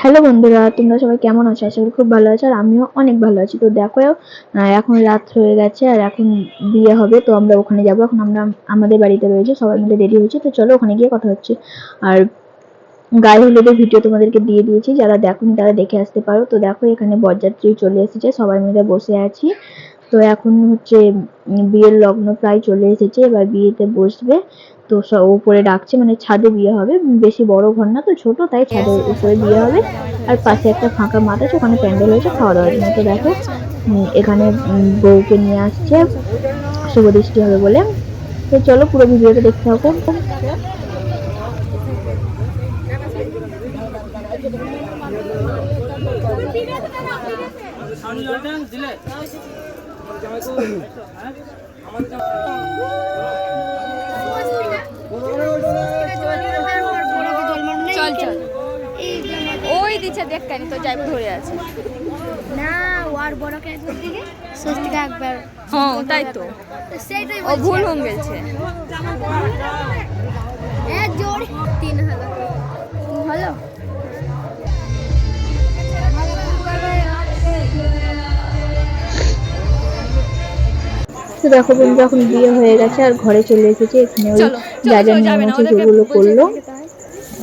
Hello বন্ধুরা, তোমরা সবাই কেমন আছো? আশা করি খুব ভালো আছো আর আমিও অনেক ভালো আছি। তো দেখো এখন রাত হয়ে গেছে আর এখন বিয়ে হবে, তো আমরা ওখানে যাব। এখন আমরা আমাদের বাড়িতে রয়েছে, সবাই মিলে রেডি হয়েছে তো চলো ওখানে গিয়ে কথা হচ্ছে। আর গায়ে হলুদের ভিডিও তোমাদেরকে দিয়ে দিয়েছি, যারা দেখোনি তারা দেখে আসতে পারো। তো দেখো, এখানে বরযাত্রী চলে এসেছে, সবাই মিলে বসে আছি। তো এখন হচ্ছে বিয়ের লগ্ন প্রায় চলে এসেছে, এবার বিয়েতে বসবে। তো উপরে ডাকছে মানে ছাদে বিয়ে হবে। বেশি বড় ঘর না তো, ছোট, তাই ছাদের উপরে বিয়ে হবে। আর পাশে একটা ফাঁকা মাঠ আছে, ওখানে প্যান্ডেল হয়েছে খাওয়া দাওয়ার জন্য। তো দেখো এখানে বউকে নিয়ে আসছে, শুভ দৃষ্টি হবে বলে। তো চলো পুরো ভিডিওটা দেখতে থাকো। ওই দিচ্ছে দেখ তো যাই ধরে আছে। না ওর বড় কে একবার। হ্যাঁ তাই তো। সেইটাই ও ভুল হয়ে গেছে। এ জোর। 3000 দেখো বন্ধু এখন বিয়ে হয়ে গেছে আর ঘরে চলে এসেছে। এখানে ওই যা যা নিয়ম আছে সেগুলো করল।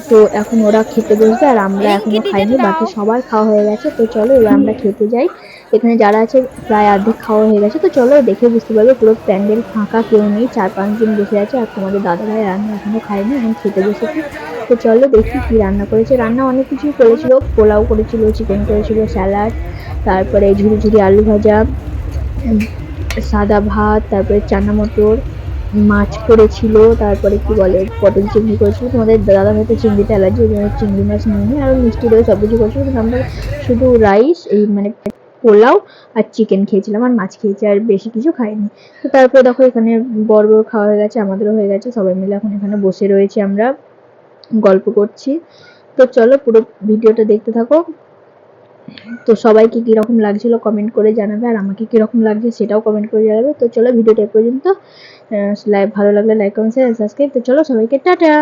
তো এখন ওরা খেতে বসবে আর আমরা এখনও খাইনি বাকি সবার খাওয়া হয়ে গেছে। তো চলো এবার আমরা খেতে যাই। এখানে যারা আছে প্রায় অর্ধেক খাওয়া হয়ে গেছে। তো চলো দেখে বুঝতে পারবে পুরো প্যান্ডেল ফাঁকা কেউ নেই। চার পাঁচজন বসে আছে আর তোমাদের দাদা ভাই রান্না এখনও খায়নি এখন খেতে বসেছি। তো চলো দেখি কি রান্না করেছে। রান্না অনেক কিছুই করেছিল। পোলাও করেছিল চিকেন করেছিল স্যালাড তারপরে ঝুড়ি ঝুড়ি আলু ভাজা সাদা ভাত, তারপরে চানা মটর, মাছ করেছিল, তারপরে কি বলে, পটল চিংড়ি করেছিল। তোমাদের দাদা হয়তো চিংড়িতে অ্যালার্জি, ওই জন্য চিংড়ি মাছ নিয়ে আর মিষ্টি দই সব কিছু করেছিল। কিন্তু আমরা শুধু রাইস এই মানে পোলাও আর চিকেন খেয়েছিলাম আর মাছ খেয়েছি, আর বেশি কিছু খাইনি। তো তারপরে দেখো, এখানে বড় বড় খাওয়া হয়ে গেছে, আমাদেরও হয়ে গেছে। সবাই মিলে এখন এখানে বসে রয়েছে আমরা, গল্প করছি। তো চলো পুরো ভিডিওটা দেখতে থাকো। তো সবাইকে কীরকম লাগছিল কমেন্ট করে জানাবে, আর আমাকে কীরকম লাগছে সেটাও কমেন্ট করে জানাবে। তো চলো ভিডিওটা পর্যন্ত। ভালো লাগলে লাইক কমেন্ট শেয়ার সাবস্ক্রাইব তো চলো সবাইকে টাটা।